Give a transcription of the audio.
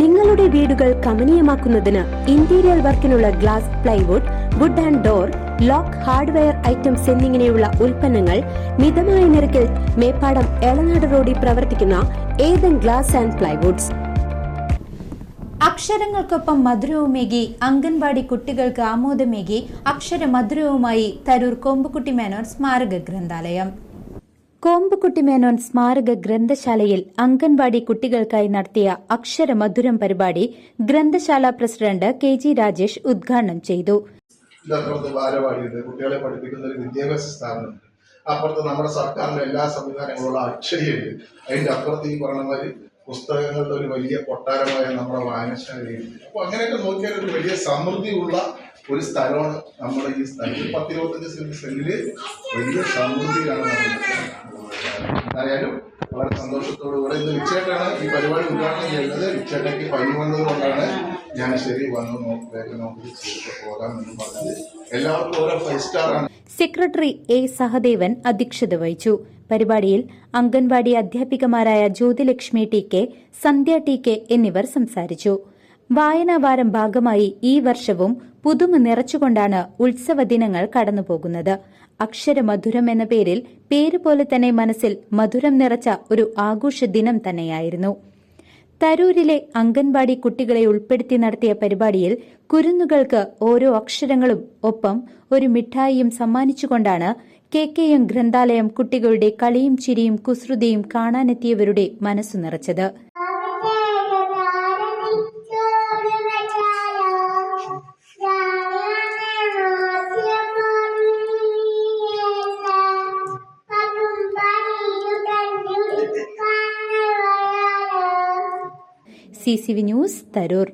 നിങ്ങളുടെ വീടുകൾ കമനീയമാക്കുന്നതിന് interior വർക്കിനുള്ള glass plywood wood and door lock hardware items എന്നിങ്ങനെയുള്ള ഉൽപ്പന്നങ്ങൾ മിതമായ നിരക്കിൽ മേപ്പാടം എളനാട് റോഡിൽ പ്രവർത്തിക്കുന്ന ഏതൻ ഗ്ലാസ് ആൻഡ് പ്ലൈവുഡ്സ് അക്ഷരങ്ങൾക്കൊപ്പം മധുരവുമേകി അംഗൻവാടി കുട്ടികൾക്ക് ആമോദമേകി അക്ഷര മധുരവുമായി തരൂർ കൊമ്പുകുട്ടി മേനോൻ സ്മാരക ഗ്രന്ഥാലയം. കോമ്പുകുട്ടി മേനോൻ സ്മാരക ഗ്രന്ഥശാലയിൽ അംഗൻവാടി കുട്ടികൾക്കായി നടത്തിയ അക്ഷരമധുരം പരിപാടി ഗ്രന്ഥശാല പ്രസിഡന്റ് കെ ജി രാജേഷ് ഉദ്ഘാടനം ചെയ്തു. കുട്ടികളെ പഠിപ്പിക്കുന്ന ഒരു വിദ്യാഭ്യാസ സ്ഥാപനമുണ്ട്. അപ്പുറത്ത് നമ്മുടെ സർക്കാരിന്റെ എല്ലാ സംവിധാനങ്ങളുള്ള അക്ഷരയുണ്ട്. അതിന്റെ അപ്പുറത്ത് ഈ പറഞ്ഞ മാതിരി പുസ്തകങ്ങളുടെ ഒരു വലിയ കൊട്ടാരമായ നമ്മുടെ വായനശാലയുണ്ട്. അപ്പൊ അങ്ങനെയൊക്കെ നോക്കിയാൽ ഒരു വലിയ സമൃദ്ധിയുള്ള ഒരു സ്ഥലമാണ് നമ്മുടെ ഈ സ്ഥലത്ത് പത്തിരുപത്തഞ്ച് സെന്റ് സെന്റിൽ വലിയ സമൃദ്ധിയാണ് എന്തായാലും വളരെ സന്തോഷത്തോടുകൂടെ ഇന്ന് വിച്ചേട്ടാണ് ഈ പരിപാടി ഉദ്ഘാടനം ചെയ്യുന്നത്. വിച്ചേട്ടയ്ക്ക് പനി വന്നത് കൊണ്ടാണ് ഞാൻ ശരി വന്നു നോക്കി വേഗം നോക്കി പോകാം എന്ന് പറഞ്ഞത്. എല്ലാവർക്കും ഓരോ ഫൈവ് സ്റ്റാർ ആണ്. സെക്രട്ടറി എ സഹദേവൻ അധ്യക്ഷത വഹിച്ചു. പരിപാടിയിൽ anganwadi അധ്യാപികമാരായ Jyothilakshmi T K Sandhya T K എന്നിവർ സംസാരിച്ചു. വായനാവാരം ഭാഗമായി ഈ വർഷവും പുതുമ നിറച്ചുകൊണ്ടാണ് ഉത്സവ ദിനങ്ങൾ കടന്നുപോകുന്നത്. അക്ഷരമധുരം എന്ന പേരിൽ പേര് പോലെ തന്നെ മനസ്സിൽ മധുരം നിറച്ച ഒരു ആഘോഷ ദിനം തന്നെയായിരുന്നു. തരൂരിലെ അംഗൻവാടി കുട്ടികളെ ഉൾപ്പെടുത്തി നടത്തിയ പരിപാടിയിൽ കുരുന്നുകൾക്ക് ഓരോ അക്ഷരങ്ങളും ഒപ്പം ഒരു മിഠായിയും സമ്മാനിച്ചുകൊണ്ടാണ് കെ കെ എം ഗ്രന്ഥാലയം കുട്ടികളുടെ കളിയും ചിരിയും കുസൃതിയും കാണാനെത്തിയവരുടെ മനസ്സു നിറച്ചത്. C C V news Tharoor